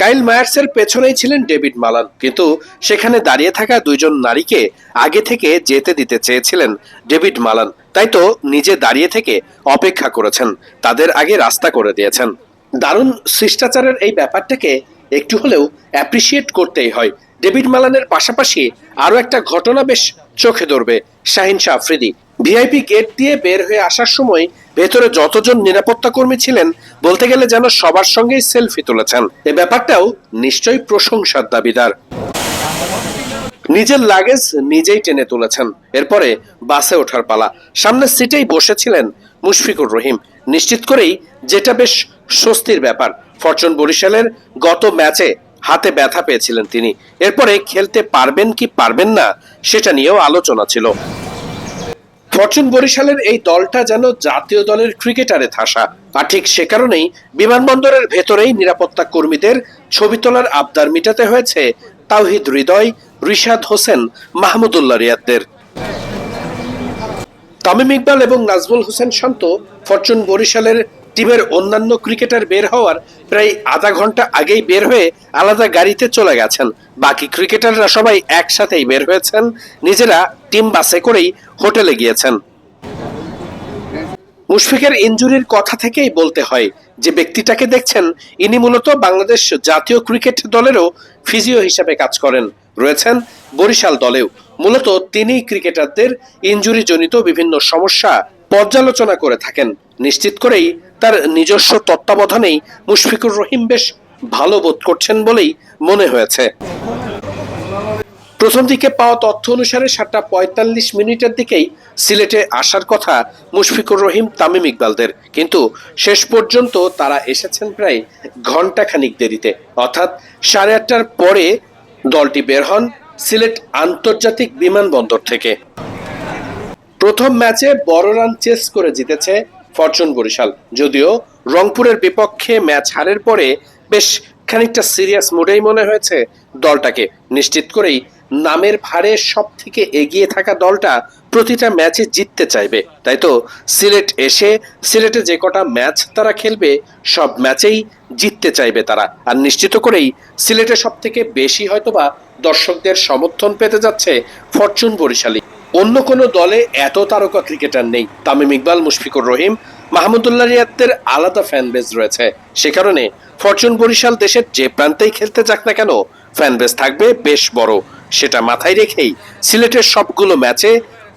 কাইল মায়ার্সের পেছনেই ছিলেন David Malan. কিন্তু সেখানে দাঁড়িয়ে থাকা দুইজন নারীকে আগে থেকে যেতে দিতে চেয়েছিলেন ডেভিড মালান। তাই তো নিজে দাঁড়িয়ে থেকে অপেক্ষা করেছেন। তাদের আগে রাস্তা করে দিয়েছেন। দারুণ শিষ্টাচারের এই ব্যাপারটাকে একটু হলেও অ্যাপ্রিসিয়েট করতেই হয়। ডেভিড মালানের পাশাপাশি আরও একটা ঘটনা বেশ চোখে ধরবে, শাহিন শাহ আফ্রিদি। ভিআইপি গেট দিয়ে বের হয়ে আসার সময় ভেতরে যতজন নিরাপত্তা কর্মী ছিলেন, বলতে গেলে যেন সবার সঙ্গেই সেলফি তুলেছেন। এ ব্যাপারটাও নিশ্চয়ই প্রশংসার দাবিদার। নিজের লাগেজ নিজেই টেনে তুলেছেন। এরপরে বাসে ওঠার পালা। সামনের সিটেই বসেছিলেন মুশফিকুর রহিম। নিশ্চিত করেই যেটা বেশ স্বস্তির ব্যাপার। ফরচুন বরিশালের গত ম্যাচে হাতে ব্যথা পেয়েছিলেন তিনি। এরপরে খেলতে পারবেন কি পারবেন না, সেটা নিয়েও আলোচনা ছিল। ফরচুন বরিশালের এই দলটা যেন জাতীয় দলের ক্রিকেটারে থাসা আর ঠিক সে কারণেই বিমানবন্দরের ভেতরেই নিরাপত্তা কর্মীদের ছবি তোলার আবদার মিটাতে হয়েছে তাওহিদ হৃদয়, রিশাদ হোসেন, মাহমুদুল্লাহ রিয়াদদের। তামিম ইকবাল এবং নাজমুল হোসেন শান্ত ফরচুন বরিশালের টিমের অন্যান্য ক্রিকেটার বের হওয়ার প্রায় আধা ঘণ্টা আগেই বের হয়ে আলাদা গাড়িতে চলে গেছেন। বাকি ক্রিকেটাররা সবাই একসাথেই বের হয়েছেন। নিজেরা টিম বাসে করেই হোটেলে গিয়েছেন। মুশফিকের ইনজুরির কথা থেকেই বলতে হয় যে ব্যক্তিটাকে দেখছেন, ইনি মূলত বাংলাদেশ জাতীয় ক্রিকেট দলেরও ফিজিও হিসাবে কাজ করেন। রয়েছেন বরিশাল দলেও। মূলত তিনি ক্রিকেটারদের ইনজুরি জনিত বিভিন্ন সমস্যা পর্যালোচনা করে থাকেন। নিশ্চিত করেই তার নিজস্ব তত্ত্বাবধানেই মুশফিকুর রহিম বেশ ভালো বোধ করছেন বলেই মনে হয়েছে। প্রথম দিকে পাওয়া তথ্য অনুসারে সাতটা পঁয়তাল্লিশ মিনিটের দিকেই সিলেটে আসার কথা মুশফিকুর রহিম, তামিম ইকবালদের। কিন্তু শেষ পর্যন্ত তারা এসেছেন প্রায় ঘণ্টা খানিক দেরিতে। অর্থাৎ সাড়ে আটটার পরে দলটি বের হন সিলেট আন্তর্জাতিক বিমানবন্দর থেকে। প্রথম ম্যাচে বড় রান চেস করে জিতেছে ফরচুন বরিশাল। যদিও রংপুরের বিপক্ষে ম্যাচ হারের পরে বেশ খানিকটা সিরিয়াস মুডেই মনে হয়েছে দলটাকে। নিশ্চিত করেই নামের ভারে সব থেকে এগিয়ে থাকা দলটা প্রতিটা ম্যাচে জিততে চাইবে। তাই তো, সিলেট এসে সিলেটে যে কটা ম্যাচ তারা খেলবে, সব ম্যাচেই জিততে চাইবে তারা। আর নিশ্চিত করেই সিলেটে সব থেকে বেশি হয়তোবা দর্শকদের সমর্থন পেতে যাচ্ছে ফরচুন বরিশালী অন্য কোনো দলে এত তারকা ক্রিকেটার নেই। তামিম ইকবাল, মুশফিকুর রহিম, মাহমুদুল্লাহ রিয়াদদের আলাদা ফ্যান বেজ রয়েছে। সে কারণে ফরচুন বরিশাল দেশের যে প্রান্তেই খেলতে যাক না কেন ফ্যান বেজ থাকবে বেশ বড়। সেটা মাথায় রেখেই সিলেটের সবগুলো ম্যাচে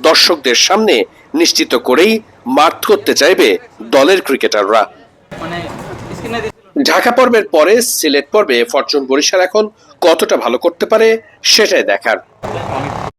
দর্শকদের সামনে নিশ্চিত করেই মাঠ করতে চাইবে দলের ক্রিকেটাররা। ঢাকা পর্বের পরে সিলেট পর্বে ফরচুন বরিশাল এখন কতটা ভালো করতে পারে, সেটাই দেখার।